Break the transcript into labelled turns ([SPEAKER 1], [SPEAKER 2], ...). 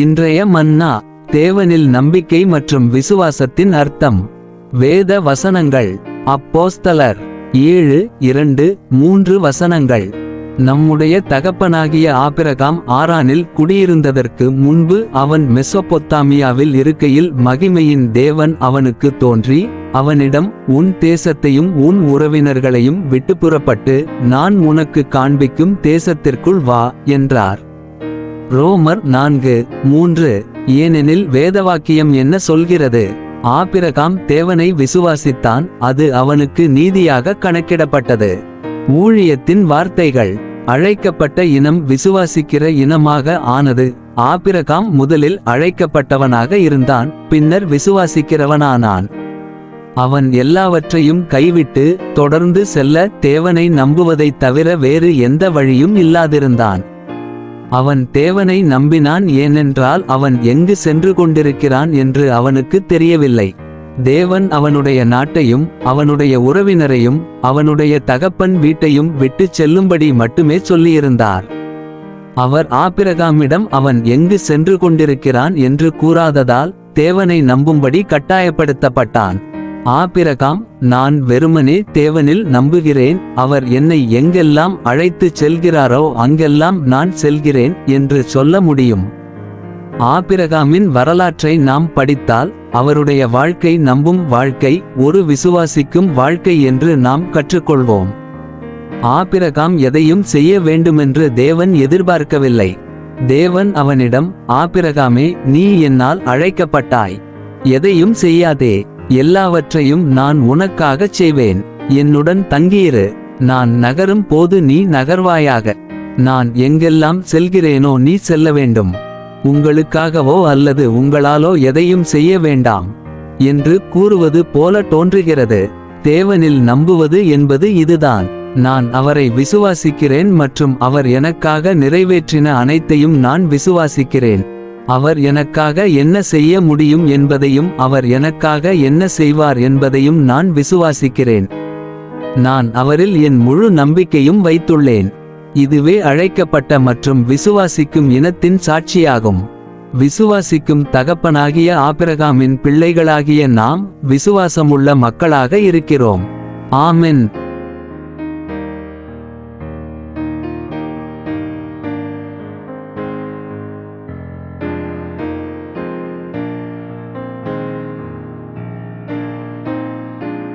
[SPEAKER 1] இன்றைய மன்னா தேவனில் நம்பிக்கை மற்றும் விசுவாசத்தின் அர்த்தம் வேத வசனங்கள் அப்போஸ்தலர் ஏழு இரண்டு மூன்று வசனங்கள் நம்முடைய தகப்பனாகிய ஆபிரகாம் ஆரானில் குடியிருந்ததற்கு முன்பு அவன் மெசொப்பொத்தாமியாவில் இருக்கையில் மகிமையின் தேவன் அவனுக்கு தோன்றி அவனிடம் உன் தேசத்தையும் உன் உறவினர்களையும் விட்டு புறப்பட்டு நான் உனக்கு காண்பிக்கும் தேசத்திற்குள் வா என்றார் ரோமர் நான்கு மூன்று ஏனெனில் வேதவாக்கியம் என்ன சொல்கிறது ஆபிரகாம் தேவனை விசுவாசித்தான் அது அவனுக்கு நீதியாக கணக்கிடப்பட்டது ஊழியத்தின் வார்த்தைகள் அழைக்கப்பட்ட இனம் விசுவாசிக்கிற இனமாக ஆனது ஆபிரகாம் முதலில் அழைக்கப்பட்டவனாக இருந்தான் பின்னர் விசுவாசிக்கிறவனானான் அவன் எல்லாவற்றையும் கைவிட்டு தொடர்ந்து செல்ல தேவனை நம்புவதைத் தவிர வேறு எந்த வழியும் இல்லாதிருந்தான் அவன் தேவனை நம்பினான் ஏனென்றால் அவன் எங்கு சென்று கொண்டிருக்கிறான் என்று அவனுக்கு தெரியவில்லை தேவன் அவனுடைய நாட்டையும் அவனுடைய உறவினரையும் அவனுடைய தகப்பன் வீட்டையும் விட்டு செல்லும்படி மட்டுமே சொல்லியிருந்தார் அவர் ஆபிரகாமிடம் அவன் எங்கு சென்று கொண்டிருக்கிறான் என்று கூறாததால் தேவனை நம்பும்படி கட்டாயப்படுத்தப்பட்டான் ஆபிரகாம் நான் வெறுமனே தேவனில் நம்புகிறேன் அவர் என்னை எங்கெல்லாம் அழைத்து செல்கிறாரோ அங்கெல்லாம் நான் செல்கிறேன் என்று சொல்ல முடியும் ஆபிரகாமின் வரலாற்றை நாம் படித்தால் அவருடைய வாழ்க்கை நம்பும் வாழ்க்கை ஒரு விசுவாசிக்கும் வாழ்க்கை என்று நாம் கற்றுக்கொள்வோம் ஆபிரகாம் எதையும் செய்ய வேண்டுமென்று தேவன் எதிர்பார்க்கவில்லை தேவன் அவனிடம் ஆபிரகாமே நீ என்னால் அழைக்கப்பட்டாய் எதையும் செய்யாதே எல்லாவற்றையும் நான் உனக்காகச் செய்வேன் என்னுடன் தங்கியிரு நான் நகரும் போது நீ நகர்வாயாக நான் எங்கெல்லாம் செல்கிறேனோ நீ செல்ல வேண்டும் உங்களுக்காகவோ அல்லது உங்களாலோ எதையும் செய்ய வேண்டாம் என்று கூறுவது போல தோன்றுகிறது தேவனில் நம்புவது என்பது இதுதான் நான் அவரை விசுவாசிக்கிறேன் மற்றும் அவர் எனக்காக நிறைவேற்றின அனைத்தையும் நான் விசுவாசிக்கிறேன் அவர் எனக்காக என்ன செய்ய முடியும் என்பதையும் அவர் எனக்காக என்ன செய்வார் என்பதையும் நான் விசுவாசிக்கிறேன் நான் அவரில் என் முழு நம்பிக்கையும் வைத்துள்ளேன் இதுவே அழைக்கப்பட்ட மற்றும் விசுவாசிக்கும் இனத்தின் சாட்சியாகும் விசுவாசிக்கும் தகப்பனாகிய ஆபிரகாமின் பிள்ளைகளாகிய நாம் விசுவாசமுள்ள மக்களாக இருக்கிறோம் ஆமென்